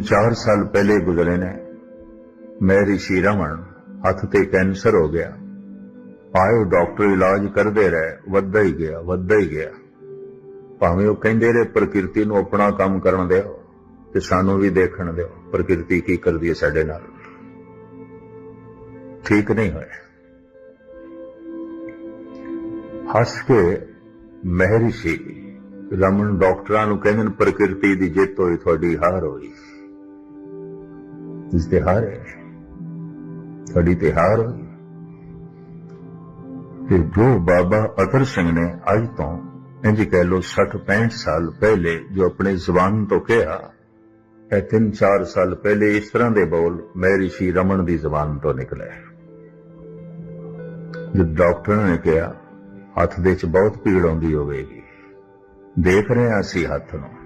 3-4 ਸਾਲ ਪਹਿਲੇ ਗੁਜ਼ਰੇ ਨੇ। ਮੇਰੀ ਸ਼ੀਰਮਣ ਹੱਥ ਤੇ ਕੈਂਸਰ ਹੋ ਗਿਆ। ਆਇਓ ਡਾਕਟਰ ਇਲਾਜ ਕਰਦੇ ਰਹੇ, ਵੱਧਦਾ ਹੀ ਗਿਆ, ਵੱਧਦਾ ਹੀ ਗਿਆ। ਭਾਵੇਂ ਉਹ ਕਹਿੰਦੇ ਰਹੇ, ਪ੍ਰਕਿਰਤੀ ਨੂੰ ਆਪਣਾ ਕੰਮ ਕਰਨ ਦਿਓ ਤੇ ਸਾਨੂੰ ਵੀ ਦੇਖਣ ਦਿਓ, ਪ੍ਰਕਿਰਤੀ ਕੀ ਕਰਦੀ ਹੈ ਸਾਡੇ ਨਾਲ। ਠੀਕ ਨਹੀਂ ਹੋਇਆ ਹੱਸ ਕੇ ਮਹਿਰਿਸ਼ੀ ਰਮਨ ਡਾਕਟਰਾਂ ਨੂੰ ਕਹਿੰਦੇ ਨੇ, ਪ੍ਰਕਿਰਤੀ ਦੀ ਜਿੱਤ ਹੋਈ, ਤੁਹਾਡੀ ਹਾਰ ਹੋਈ। ਇਸ ਤੇ ਹੈ। ਤੁਹਾਡੀ ਤੇ ਤੇ ਜੋ ਬਾਬਾ ਅਤਰ ਸਿੰਘ ਨੇ ਅੱਜ ਤੋਂ ਇੰਜ ਕਹਿ ਲੋ 60 65 ਸਾਲ ਪਹਿਲੇ ਜੋ ਆਪਣੇ ਜ਼ੁਬਾਨ ਤੋਂ ਕਿਹਾ, ਇਹ 3-4 ਸਾਲ ਪਹਿਲੇ ਇਸ ਤਰ੍ਹਾਂ ਦੇ ਬੋਲ ਮੇਰੀ ਸ਼ੀ ਰਮਨ ਦੀ ਜ਼ੁਬਾਨ ਤੋਂ ਨਿਕਲੇ ਜਦ ਡਾਕਟਰ ਨੇ ਕਿਹਾ, ਹੱਥ ਦੇ ਵਿੱਚ ਬਹੁਤ ਪੀੜ ਆਉਂਦੀ ਹੋਵੇਗੀ। ਦੇਖ ਰਹੇ ਹਾਂ ਅਸੀਂ ਹੱਥ ਨੂੰ।